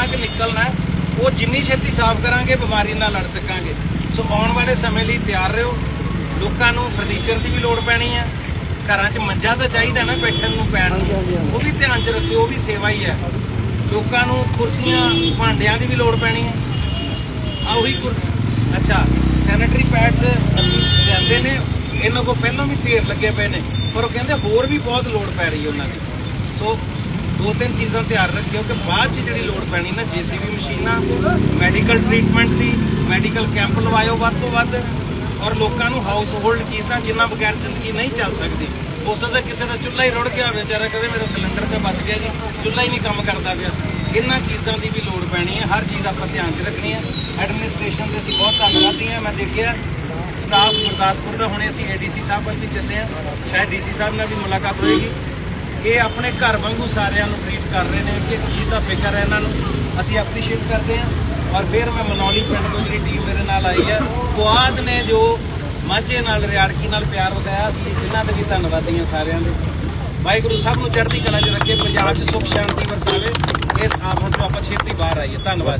ਕਿੰਨਾ ਕੁ ਨਿਕਲਣਾ ਹੈ, ਉਹ ਜਿੰਨੀ ਛੇਤੀ ਸਾਫ਼ ਕਰਾਂਗੇ ਬਿਮਾਰੀ ਨਾਲ ਲੜ ਸਕਾਂਗੇ। ਸੋ ਆਉਣ ਵਾਲੇ ਸਮੇਂ ਲਈ ਤਿਆਰ ਰਹੋ। ਲੋਕਾਂ ਨੂੰ ਫਰਨੀਚਰ ਦੀ ਵੀ ਲੋੜ ਪੈਣੀ ਹੈ। ਘਰਾਂ 'ਚ ਮੰਜਾ ਤਾਂ ਚਾਹੀਦਾ ਨਾ ਬੈਠਣ ਨੂੰ ਪੈਣ ਨੂੰ। ਉਹ ਵੀ ਧਿਆਨ 'ਚ ਰੱਖਿਓ ਉਹ ਵੀ ਸੇਵਾ ਹੀ ਹੈ। ਲੋਕਾਂ ਨੂੰ ਕੁਰਸੀਆਂ ਭਾਂਡਿਆਂ ਦੀ ਵੀ ਲੋੜ ਪੈਣੀ ਹੈ। ਆ ਉਹੀ ਅੱਛਾ ਸੈਨੇਟਰੀ ਪੈਡਸ ਅਸੀਂ ਲਿਆਂਦੇ ਨੇ। ਇਹਨਾਂ ਕੋ ਪਹਿਲਾਂ ਵੀ ਢੇਰ ਲੱਗੇ ਪਏ ਨੇ। ਪਰ ਉਹ ਕਹਿੰਦੇ ਹੋਰ ਵੀ ਬਹੁਤ ਲੋੜ ਪੈ ਰਹੀ ਹੈ ਉਹਨਾਂ ਦੀ। ਸੋ ਦੋ ਤਿੰਨ ਚੀਜ਼ਾਂ ਧਿਆਨ ਰੱਖਿਓ ਕਿ ਬਾਅਦ ਚ ਜਿਹੜੀ ਲੋੜ ਪੈਣੀ ਨਾ ਜੀਸੀਬੀ ਮਸ਼ੀਨਾਂ ਮੈਡੀਕਲ ਟ੍ਰੀਟਮੈਂਟ ਦੀ ਮੈਡੀਕਲ ਕੈਂਪ ਲਵਾਇਓ ਵੱਧ ਤੋਂ ਵੱਧ ਔਰ ਲੋਕਾਂ ਨੂੰ ਹਾਊਸ ਹੋਲਡ ਚੀਜ਼ਾਂ ਜਿੰਨਾ ਬਗੈਰ ਜ਼ਿੰਦਗੀ ਨਹੀਂ ਚੱਲ ਸਕਦੀ। ਹੋ ਸਕਦਾ ਕਿਸੇ ਦਾ ਚੁੱਲ੍ਹਾ ਹੀ ਰੁੜ ਗਿਆ ਹੋਵੇ, ਵਿਚਾਰਾ ਕਹੇ ਮੇਰਾ ਸਿਲੰਡਰ ਤੇ ਬਚ ਗਿਆ ਜੀ, ਚੁੱਲ੍ਹਾ ਹੀ ਨਹੀਂ ਕੰਮ ਕਰਦਾ ਪਿਆ। ਇਹਨਾਂ ਚੀਜ਼ਾਂ ਦੀ ਵੀ ਲੋੜ ਪੈਣੀ ਹੈ, ਹਰ ਚੀਜ਼ ਆਪਾਂ ਧਿਆਨ 'ਚ ਰੱਖਣੀ ਹੈ। ਐਡਮਿਨਿਸਟ੍ਰੇਸ਼ਨ ਦੇ ਅਸੀਂ ਬਹੁਤ ਧੰਨਵਾਦੀ ਹਾਂ, ਮੈਂ ਦੇਖਿਆ ਸਟਾਫ ਗੁਰਦਾਸਪੁਰ ਦਾ ਹੁਣੇ ਅਸੀਂ ਏਡੀਸੀ ਸਾਹਿਬ ਵੱਲ ਵੀ ਚੱਲੇ ਆ ਸ਼ਾਇਦ ਡੀਸੀ ਸਾਹਿਬ ਨਾਲ ਵੀ ਮੁਲਾਕਾਤ ਹੋਏਗੀ। ਇਹ ਆਪਣੇ ਘਰ ਵਾਂਗੂ ਸਾਰਿਆਂ ਨੂੰ ਟ੍ਰੀਟ ਕਰ ਰਹੇ ਨੇ ਕਿ ਚੀਜ਼ ਦਾ ਫਿਕਰ ਹੈ ਇਹਨਾਂ ਨੂੰ। ਅਸੀਂ ਐਪਰੀਸ਼ੀਏਟ ਕਰਦੇ ਹਾਂ। ਔਰ ਫਿਰ ਮੈਂ ਮਨੌਲੀ ਪਿੰਡ ਤੋਂ ਜਿਹੜੀ ਟੀਮ ਮੇਰੇ ਨਾਲ ਆਈ ਹੈ ਕੁਆਦ ਨੇ ਜੋ ਮਾਝੇ ਨਾਲ, ਰਿਆੜਕੀ ਨਾਲ ਪਿਆਰ ਵਧਾਇਆ, ਅਸੀਂ ਇਹਨਾਂ ਦੇ ਵੀ ਧੰਨਵਾਦੀ ਹਾਂ ਸਾਰਿਆਂ ਦੇ। ਵਾਹਿਗੁਰੂ ਸਭ ਨੂੰ ਚੜ੍ਹਦੀ ਕਲਾ 'ਚ ਰੱਖੇ, ਪੰਜਾਬ 'ਚ ਸੁਖ, ਸ਼ਾਂਤੀ ਵਰਤਾਵੇ। ਇਸ ਆਫਤ ਤੋਂ ਆਪਾਂ ਛੇਤੀ ਬਾਹਰ ਆਈਏ। ਧੰਨਵਾਦ।